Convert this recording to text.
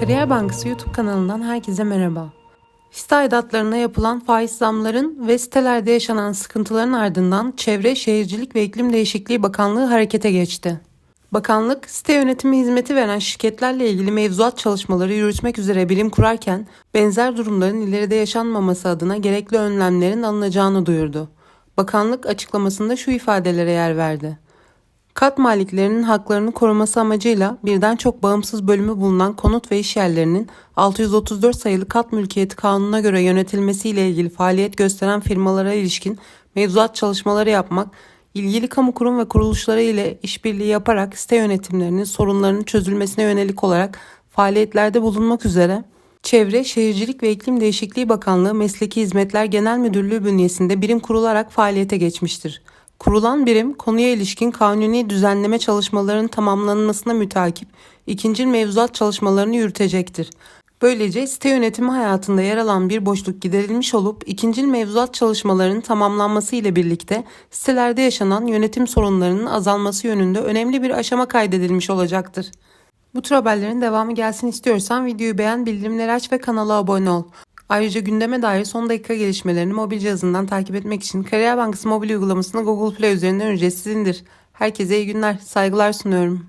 Kariyer Bankası YouTube kanalından herkese merhaba. Site aidatlarına yapılan faiz zamların ve sitelerde yaşanan sıkıntıların ardından Çevre, Şehircilik ve İklim Değişikliği Bakanlığı harekete geçti. Bakanlık, site yönetimi hizmeti veren şirketlerle ilgili mevzuat çalışmaları yürütmek üzere birim kurarken, benzer durumların ileride yaşanmaması adına gerekli önlemlerin alınacağını duyurdu. Bakanlık açıklamasında şu ifadelere yer verdi. Kat maliklerinin haklarını koruması amacıyla birden çok bağımsız bölümü bulunan konut ve iş yerlerinin 634 sayılı Kat Mülkiyeti Kanunu'na göre yönetilmesiyle ilgili faaliyet gösteren firmalara ilişkin mevzuat çalışmaları yapmak, ilgili kamu kurum ve kuruluşları ile işbirliği yaparak site yönetimlerinin sorunlarının çözülmesine yönelik olarak faaliyetlerde bulunmak üzere Çevre, Şehircilik ve İklim Değişikliği Bakanlığı Mesleki Hizmetler Genel Müdürlüğü bünyesinde birim kurularak faaliyete geçmiştir. Kurulan birim konuya ilişkin kanuni düzenleme çalışmalarının tamamlanmasına mütakip ikinci mevzuat çalışmalarını yürütecektir. Böylece site yönetimi hayatında yer alan bir boşluk giderilmiş olup ikinci mevzuat çalışmalarının tamamlanması ile birlikte sitelerde yaşanan yönetim sorunlarının azalması yönünde önemli bir aşama kaydedilmiş olacaktır. Bu tür haberlerin devamı gelsin istiyorsan videoyu beğen, bildirimleri aç ve kanala abone ol. Ayrıca gündeme dair son dakika gelişmelerini mobil cihazından takip etmek için Kariyer Bankası mobil uygulamasını Google Play üzerinden ücretsiz indir. Herkese iyi günler, saygılar sunuyorum.